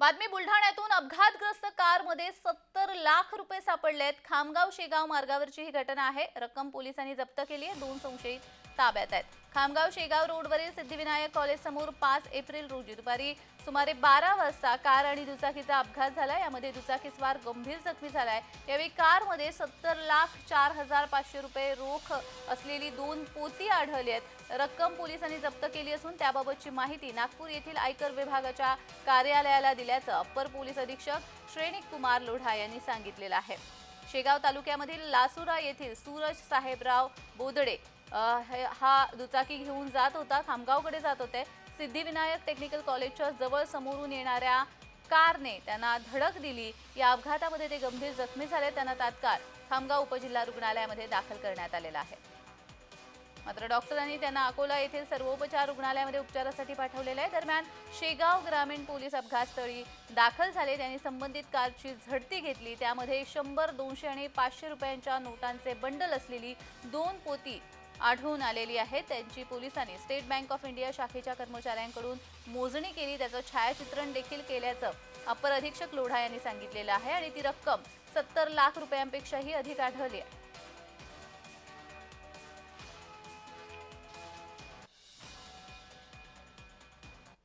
बातमी बुलढाण्यातून अपघातग्रस्त कारमध्ये सत्तर लाख रुपये सापडलेत. खामगाव शेगाव मार्गावरची ही घटना आहे. रक्कम पोलिसांनी जप्त केली आहे. दोन संशयित ताब्यात आहेत. खामगाव शेगाव रोडवरील सिद्धिविनायक कॉलेज समोर पाच एप्रिल रोजी दुपारी सुमारे बारा वाजता कार आणि दुचाकीचा अपघात झाला. यामध्ये दुचाकीस्वार गंभीर जखमी झालाय. यावेळी कारमध्ये सत्तर लाख चार हजार पाचशे रुपये रोख असलेली दोन पोती आढळली आहेत. रक्कम पोलिसांनी जप्त केली असून त्याबाबतची माहिती नागपूर येथील आयकर विभागाच्या कार्यालयाला दिल्याचं अप्पर पोलीस अधीक्षक श्रेणिक कुमार लोढा यांनी सांगितलेलं आहे. शेगाव तालुक्यामधील लासुरा येथील सूरज साहेबराव बोदडे हे- हा दुचाकी घेऊन जात होता खामगावकडे जात होते. सिद्धिविनायक टेक्निकल कॉलेजच्या जवळ समोरून येणाऱ्या कारने त्यांना धडक दिली. या अपघातामध्ये ते गंभीर जखमी झाले. त्यांना तात्काळ खामगाव उपजिल्हा रुग्णालयामध्ये दाखल करण्यात आलेला आहे. मात्र डॉक्टरांनी त्यांना अकोला येथील सर्वोपचार रुग्णालयामध्ये उपचारासाठी पाठवलेलं आहे. दरम्यान शेगाव ग्रामीण पोलीस अपघातस्थळी दाखल झाले. त्यांनी संबंधित कारची झडती घेतली. त्यामध्ये शंभर दोनशे आणि पाचशे रुपयांच्या नोटांचे बंडल असलेली दोन पोती आढळून आलेली आहेत. त्यांची पोलिसांनी स्टेट बँक ऑफ इंडिया शाखेच्या कर्मचाऱ्यांकडून मोजणी केली. त्याचं छायाचित्रण देखील केल्याचं अपर अधीक्षक लोढा यांनी सांगितलेलं आहे आणि ती रक्कम सत्तर लाख रुपयांपेक्षाही अधिक आढळली आहे.